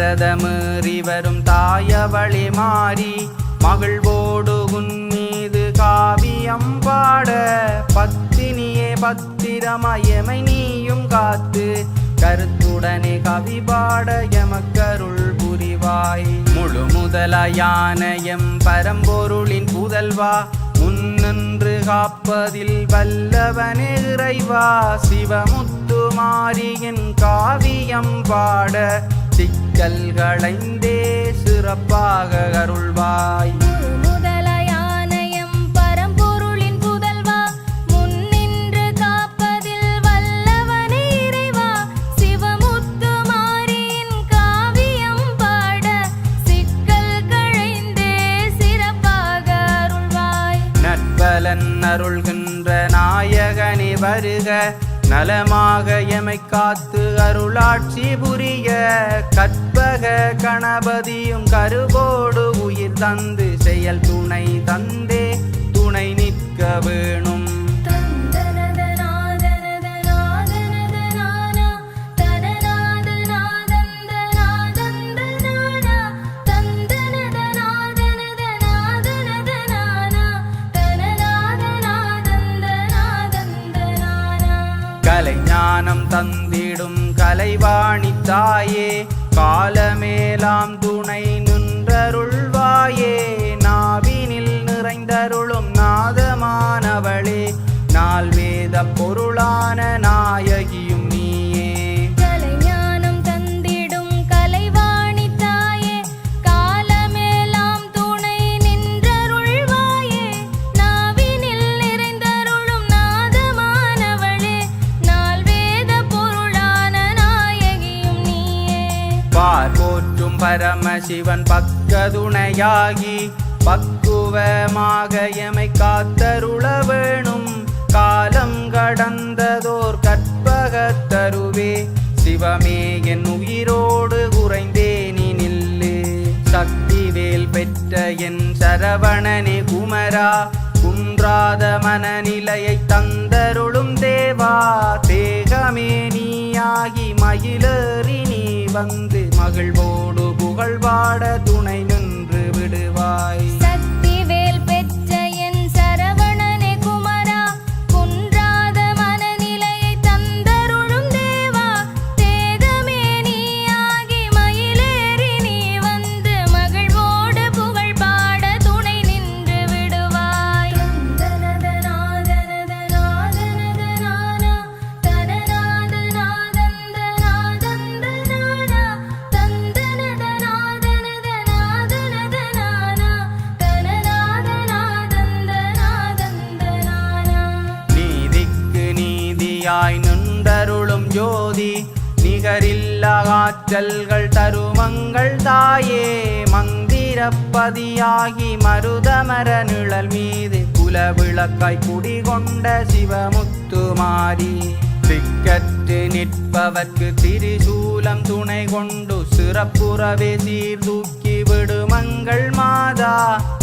பரதமேறி வரும் தாயவளி மாறி மகிழ்வோடு உன் மீது காவியம் பாட பத்தினியே பத்திரமயமை நீயும் காத்து கருத்துடனே கவி பாட எமக்கருள் புரிவாய். முழு முதலையான எம் பரம்பொருளின் புதல்வா முன்னின்று காப்பதில் வல்லவனே இறைவா சிவமுத்து மாரியின் காவியம் பாட சிக்கல்களைந்தே சிறப்பாக அருள்வாய். முழு முதலையானயம் பரம்பொருளின் புதல்வா முன்னின்று காப்பதில் வல்லவனே இறைவா. சிவமுத்து மாரியின் காவியம் பாட சிக்கல் களைந்தே சிறப்பாக அருள்வாய். அருள்கின்ற நாயகனே வருக நலமாக எமை காத்து அருளாட்சி புரிய கற்பக கணபதியும் கருவோடு உயிர் தந்து செயல் துணை தந்தே துணை நிற்க வேணும். ஞானம் தந்திடும் கலைவாணி தாயே காலமேலாம் துணை நின்றருள்வாயே. பக்கதுணையாகி பக்குவமாக எமை காத்தருள வேணும். காலம் கடந்ததோர் கற்பக தருவே. சிவமே என் உயிரோடு குறைந்தே நீ நில்லு. சக்திவேல் பெற்ற என் சரவணனே குமரா. குன்றாத மனநிலையை தந்தருளும் தேவா. தேகமே நீயாகி மயிலேறி நீ வந்து மகிழ்வோடு புகழ்வாட துணை நின்று விடுவாய் நீதியாய் நின்றருளும் ஜோதி. நிகரில்லா ஆற்றல்கள் தருமங்கள் தாயே. மந்திரப்பதியாகி மருதமர நிழல் மீது குலவிளக்காய் குடிகொண்ட சிவமுத்துமாரி திக்கற்று நிற்பவர்க்கு திரிசூலம் துணை கொண்டு சிறப்புறவே சீர்தூக்கி விடுமங்கள் மாதா.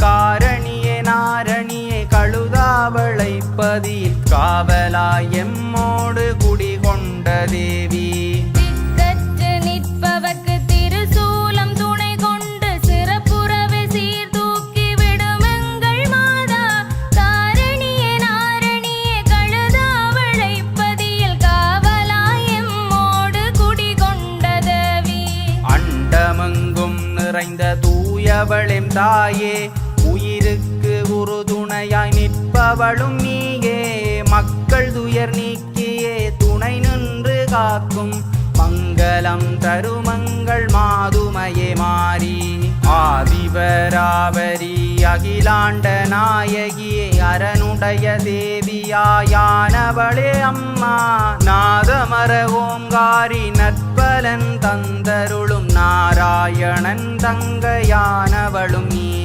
காரணியே நாரணியை கழுதாவளை பதில் காவலாய் எம்மோடு குடிகொண்ட தேவி. தருமங்கள் மாதுமையே மாறி ஆதிபராவரி அகிலாண்ட நாயகியே அரனுடைய தேவியாயானவளே அம்மா. நாதமர ஓங்காரி நற்பலன் தந்தருளும் நாராயணன் தங்கையானவளும் நீ.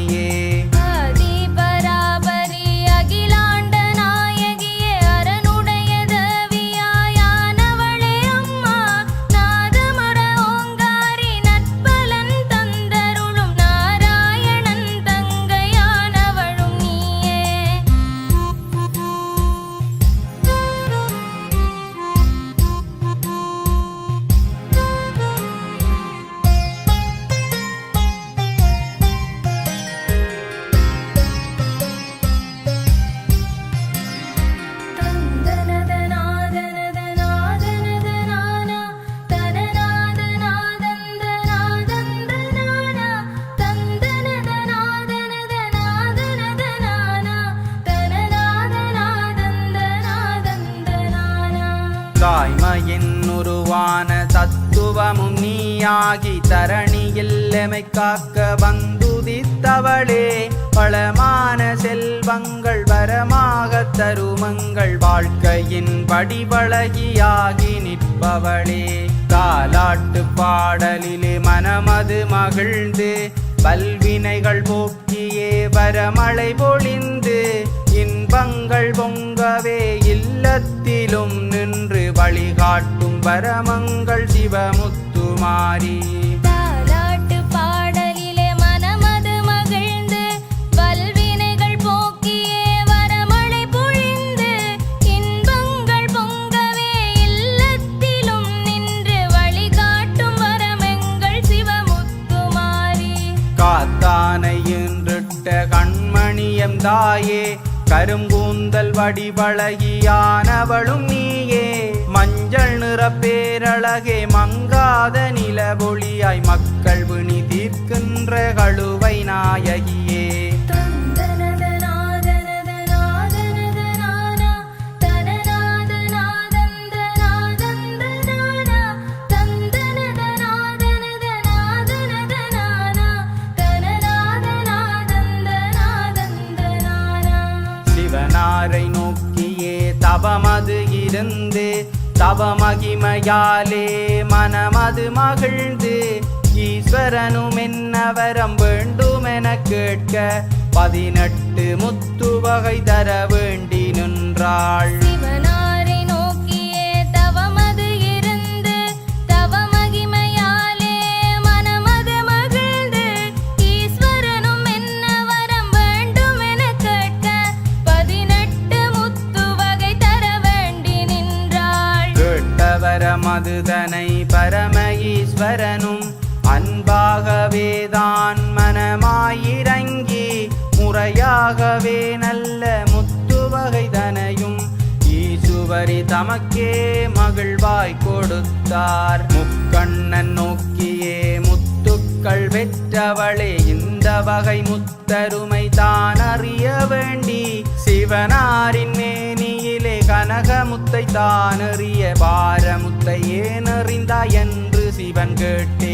தாய்மையின் உருவான தத்துவமும் நீயாகி தரணியில் எமை காக்க வந்துதித்தவளே. பலமான செல்வங்கள் வரமாக தருமங்கள் வாழ்க்கையின் படிபழகியாகி நிற்பவளே. தாலாட்டு பாடலிலே மனமது மகிழ்ந்து பல்வினைகள் போக்கியே வரமழை பொழிந்து இன்பங்கள் பொங்கவே இல்லத்திலும் வழிகாட்டும் வரமங்கள் காத்தானை இன்றிட்ட கண்மணியம் தாயே கருங்கூந்தல் வடிவழகியானவளும் நீயே. மஞ்சள் நிற பேரழகே மங்காத நிலவொளியாய் மக்கள் விணி தீர்க்கின்ற கழுவை நாயகியே. சிவனாரை நோக்கியே தவமது இருந்து. தவமகிமையாலே மனமது மகிழ்ந்து. ஈஸ்வரனும் என்னவரம் வேண்டும் என கேட்க பதினெட்டு முத்து வகை தர வேண்டி நின்றாள். மதுதனை பரம ஈஸ்வரனும் அன்பாகவே தான் மனமாயிறங்கி முறையாகவே நல்ல முத்துவகை தனையும் ஈசுவரி தமக்கே மகிழ்வாய் கொடுத்தார். முக்கண்ணன் நோக்கியே முத்துக்கள் பெற்றவளே இந்த வகை முத்தருமை தான் அறிய வேண்டி சிவனாரின் மேனி மேனியிலே கனகமுத்தை தான் அறிய பாரமுத்தை ஏன் என்று சிவன் கேட்டே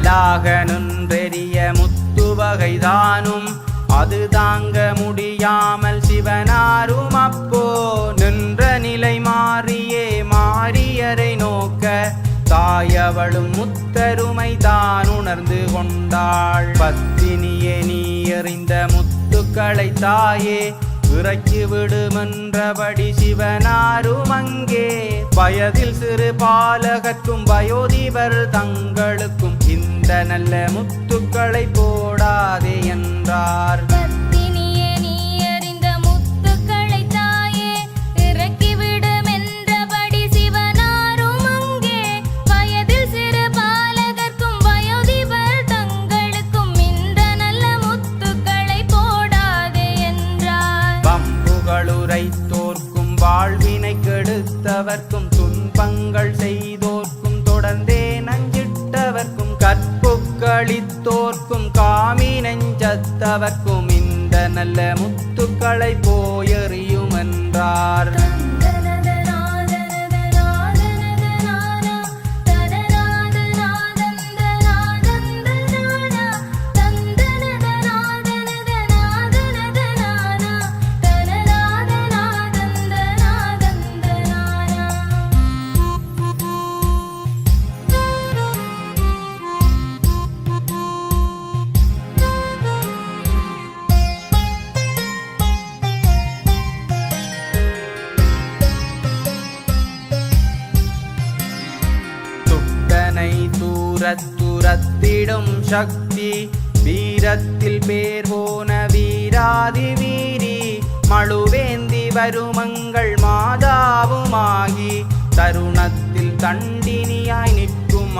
அனலாக நின்றெறிய முத்துவகைதானும் அது தாங்க முடியாமல் சிவனாரும் அப்போ நின்ற நிலை மாறியே மாறியரை நோக்க தாயவளும் முத்தருமை தான் உணர்ந்து கொண்டாள். பத்தினியே நீ எறிந்த முத்துக்களை தாயே இறக்கி விடுமென்றபடி சிவனாரும் அங்கே. வயதில் சிறு பாலகற்கும் வயோதிபர் தங்களுக்கும் நல்ல முத்துக்களை போடாதே என்றார். தோற்கும் வாழ்வினை கெடுத்தவர்க்கும் துன்பங்கள் செய்தோர்க்கும் தொடர்ந்தே நஞ்சிட்டவர்க்கும் கற்புக்களித்தோர்க்கும் காமி நெஞ்சத்தவர்க்கும் இந்த நல்ல முத்துக்களை போயறியும் சக்தி வீரத்தில் பேர் போன வீராதி வீரி மழுவேந்தி வருமங்கள் மாதாவுமாகி தருணத்தில் தண்டினியாய் நிற்கும்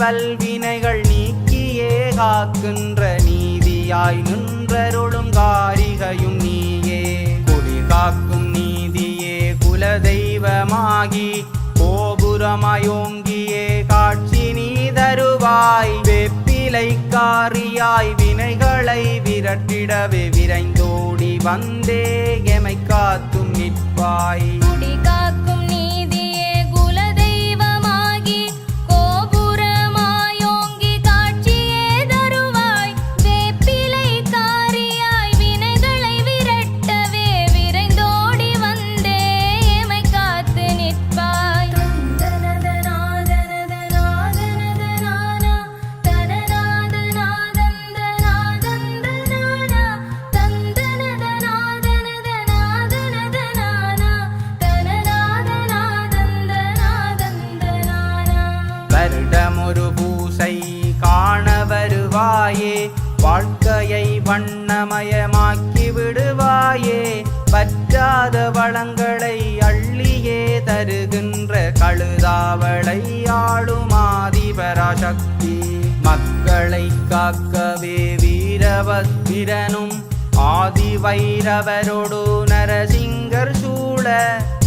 வல்வினைகள் நீக்கியே காக்கின்ற நீதியாய் நின்றருளும் காரிகையும் நீயே. குடி காக்கும் நீதியே குலதெய்வமாகி கோபுரமயோங்கியே காட்சி நீ தருவாய். வெப்பிலை காரியாய் வினைகளை விரட்டிடவே விரைந்தோடி வந்தே எமை காத்தும் நிற்பாய். பராசக்தி மக்களை காக்கவே வீரவத்திரனும் ஆதி வைரவரோடு நரசிங்கர் சூழ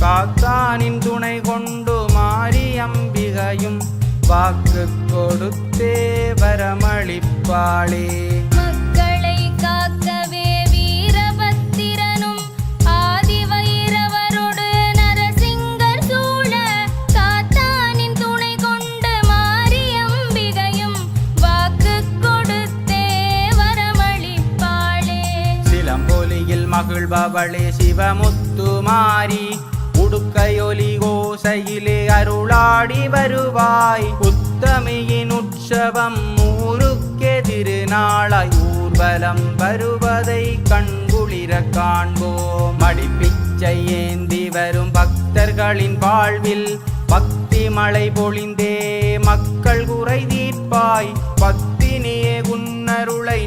காக்கானின் துணை கொண்டு மாரியம்பிகையும் வாக்கு கொடுத்தே வரமளிப்பாளே. சிலம்பொலியில் மகிழ்பவளே சிவமுத்து மாறி உடுக்கையொலி ஓசையிலே அருளாடி வருவாய். உத்தமியின் உற்சவம் ஊருக்கே திருநாளாய் ஊர்வலம் வருவதை கண்குளிர காண்போம். மடிப்பிச்சை ஏந்தி வரும் பக்தர்களின் வாழ்வில் பக்தி மழை பொழிந்தே மக்கள் குறை தீர்ப்பாய். பத்தினியே உன்னருளை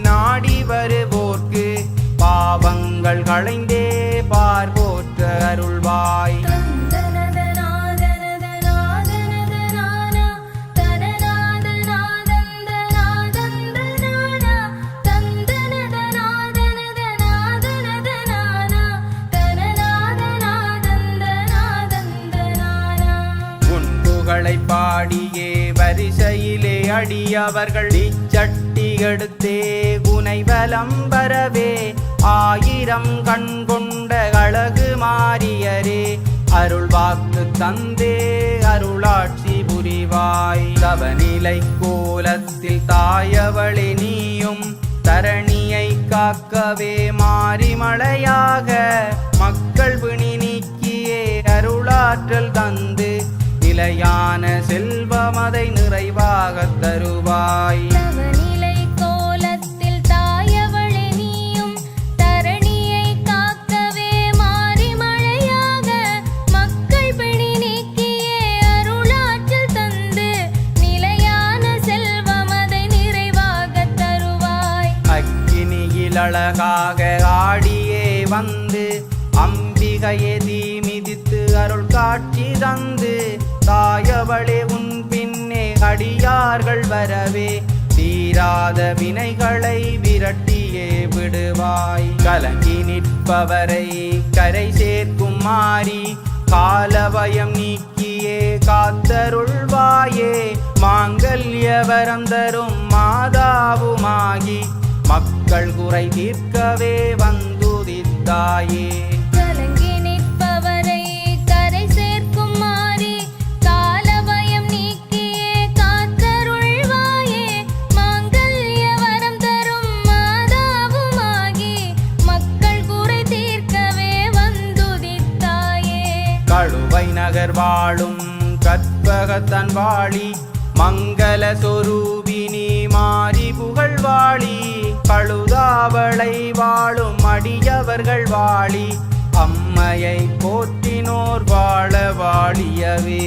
பாவங்கள் களைந்தே பார்வோற்ற அருள்வாய். புகழை பாடியே வரிசையிலே அடியவர்கள் இச்சட்டி எடுத்தே குனை வரவே ஆயிரம் கண் கொண்ட அழகு மாறியரே அருள் வாக்கு தந்தே அருளாட்சி புரிவாய். தவநிலை கோலத்தில் தாயவளி நீயும் தரணியை காக்கவே மாறி மழையாக மக்கள் பிணி நீக்கியே அருளாற்றல் தந்து நிலையான செல்வமதை நிறைவாகத் தருவாய். வந்து அம்பிகையை தீ மிதித்து அருள் காட்சி தந்து தாயவளே உன் பின்னே அடியார்கள் வரவே தீராத வினைகளை விரட்டியே விடுவாய். கலங்கி நிற்பவரை கரை சேர்க்கும் மாறி காலவயம் நீக்கியே காத்தருள்வாயே மாங்கல்ய வரம் தரும் மாதாவுமாகி மக்கள் குறை தீர்க்கவே வந்து வந்துதித்தாயே கலங்கி நிற்பவரை கரை சேர்க்கும் மாறி காலபயம் நீக்கியே காத்தருள்வாயே மாங்கல்ய வரம் தரும் மாதாவுமாகி மக்கள் குறை தீர்க்கவே வந்துதித்தாயே. கழுவை நகர் வாழும் கற்பகத்தன் வாழி மங்கள சொரூபினி மாறி புகழ்வாளி பழுதாவளை வாழும் அடியவர்கள் வாழி அம்மையை போற்றினோர் வாழ வாழியவே.